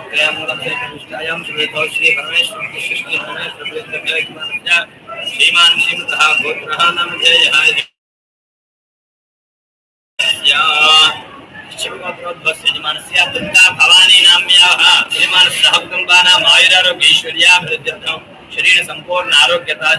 प्रभृतो श्री परमेश्वर सृष्टि परमेश्वर श्रीमान शरीर संपूर्ण आरोग्यता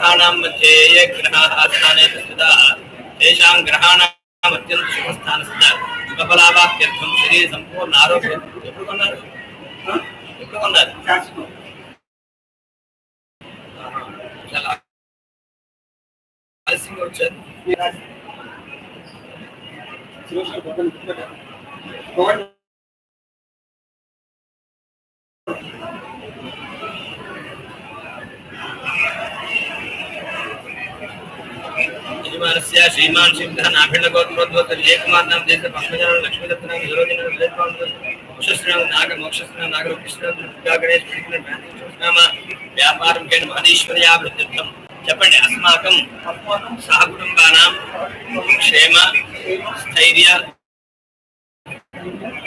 ग्रहाणां मध्ये ये ग्रहाः स्थाने स्थिताः तेषां ग्रहाणाम् अत्यन्त शुभस्थानस्य शुभफलाभाप्यर्थं शरीर संपूर्ण आरोग्य ఎప్పుడు కొన్నారు ఎప్పుడు కొన్నారు చాలా ఆలస్యంగా వచ్చారు కుమారస్య శ్రీమాన్ సింహ నాభిణ గౌతమోద్వతలు ఏ కుమార్ణం దేశ పంకజనం నాగ మోక్షస్నాం నాగరూపిస్తున్నాం వ్యాపారం కేన మనీశ్వర్యా చెప్పండి అస్మాకం సహకుటుంబానాం క్షేమ స్థైర్య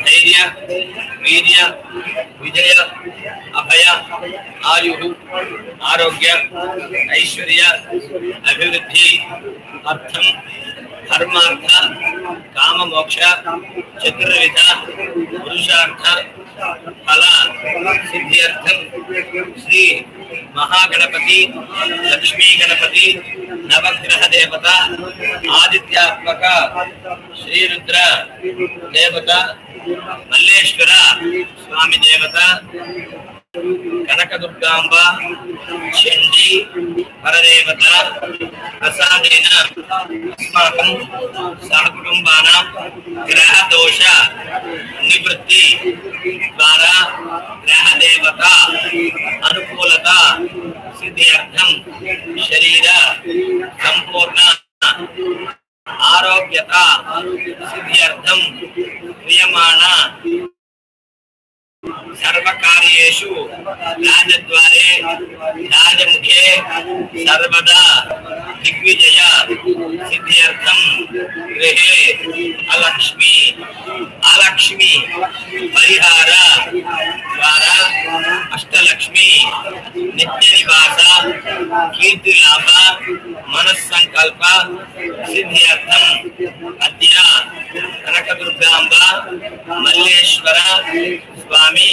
ధైర్య వీర్య విజయ అభయ ఆయు ఆరోగ్య ఐశ్వర్య అభివృద్ధి అర్థం ధర్మార్థ కామమోక్ష చతుర్విధ పురుషార్థ ఫల సిద్ధ్యర్థం శ్రీ మహాగణపతి లక్ష్మీ గణపతి नवग्रह देवता आदित्यात्मक श्री देवता, मल्लेश्वर स्वामी देवता कनक दुर्गांब चंडी परदेवता प्रसादेन, अस्माक सहकुटुंबा ग्रह दोष निवृत्ति, द्वारा ग्रह देवता अनुकूलता सिद्धि राजद्वारे, राजमुखे, सर्वदा दिग्विजय सिद्ध्यर्थम गृहे, अलक्ष्मी अलक्ष्मी, परिहार, द्वारा, अष्टलक्ष्मी नित्य निवास कीर्ति लाभ मनस्संकल्प सिद्ध्यर्थम अद्य कनकदुर्गांबा मल्लेश्वर, स्वामी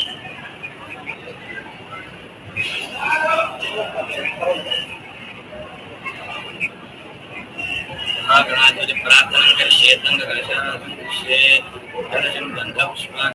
पुष्पा गणाधिपति प्रार्थना करिष्ये तंग कलशां पुष्ये धनजं गन्धपुष्पा